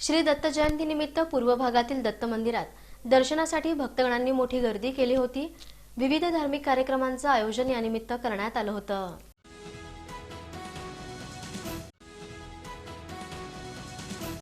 श्री दत्त जयंतीनिमित्त पूर्व भागातील दत्त मंदिरात दर्शनासाठी भक्तगणांनी मोठी गर्दी केली होती. विविध धार्मिक कार्यक्रमांचं आयोजन यानिमित्त करण्यात आलं होतं.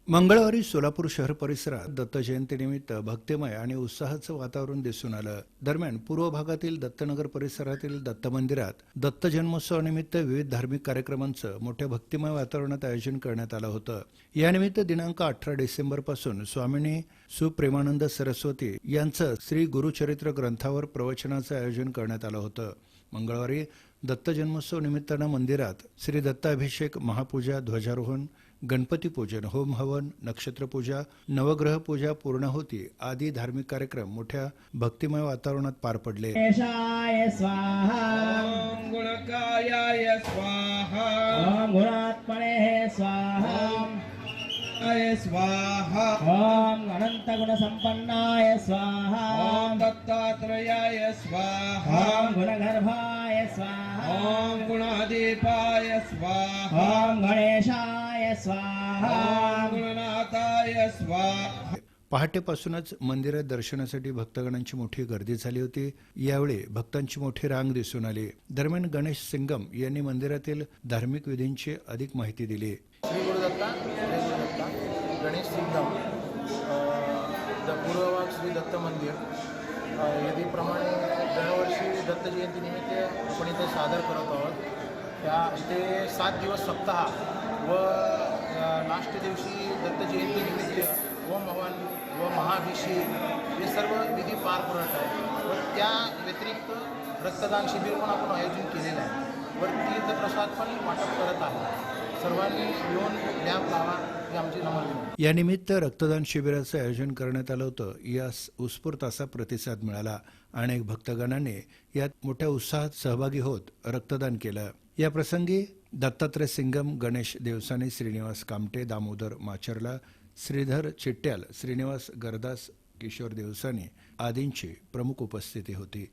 मंगळवारी सोलापूर शहर परिसरात दत्त जयंतीनिमित्त भक्तिमय आणि उत्साहाचं वातावरण दिसून आलं. दरम्यान पूर्व भागातील दत्तनगर परिसरातील दत्त मंदिरात दत्त जन्मोत्सवानिमित्त विविध धार्मिक कार्यक्रमांचं मोठ्या भक्तिमय वातावरणात आयोजन करण्यात आलं होतं. यानिमित्त दिनांक अठरा डिसेंबरपासून स्वामिनी सुप्रेमानंद सरस्वती यांचं श्री गुरुचरित्र ग्रंथावर प्रवचनाचं आयोजन करण्यात आलं होतं. मंगळवारी दत्त जन्मोत्सव निमित्तानं मंदिरात श्री दत्ताभिषेक महापूजा ध्वजारोहण गणपती पूजन होम हवन नक्षत्र पूजा नवग्रह पूजा पूर्णाहुती आदी धार्मिक कार्यक्रम मोठ्या भक्तिमय वातावरणात पार पडले. गुणकायाय स्वाहा. गुणात्मने स्वाहा. आय स्वाहा. ॐ अनन्तगुणसम्पन्नाय स्वाहा. ॐ दत्तात्रयाय स्वाहा. ॐ गुणगर्भाय स्वाहा. ॐ गुणादीपाय स्वाहा. ॐ गणेशाय स्वाहा स्वाहा. पहाटेपासूनच मंदिरात दर्शनासाठी भक्तगणांची मोठी गर्दी झाली होती. यावेळी भक्तांची मोठी रांग दिसून आली. दरम्यान गणेश सिंगम यांनी मंदिरातील धार्मिक विधींची अधिक माहिती दिली. श्री गुरुदत्ता गणेश सिंगम पूर्वभाग श्री दत्त मंदिर. यादीप्रमाणे दरवर्षी दत्त जयंतीनिमित्त आपण इथे सादर करत आहोत. त्या इथे सात दिवस सप्ताह व लास्ट दिवशी दत्त जयंतीनिमित्त होम हवन व महाभिषेक हे सर्व विधी पार पडत आहे व त्या व्यतिरिक्त रक्तदान शिबिर पण आपण आयोजन केलेलं आहे. वर तीर्थप्रसाद पण वाटप करत आहे. सर्वांनी येऊन लॅब लावा यानिमित्त रक्तदान शिबिराचं आयोजन करण्यात आलं होतं. यास उत्स्फूर्त असा प्रतिसाद मिळाला. अनेक भक्तगणांनी यात मोठ्या उत्साहात सहभागी होत रक्तदान केलं. या प्रसंगी दत्तात्रय सिंगम गणेश देवसाने श्रीनिवास कामटे दामोदर माचरला श्रीधर चिट्ट्याल श्रीनिवास गरदास किशोर देवसाने आदींची प्रमुख उपस्थिती होती.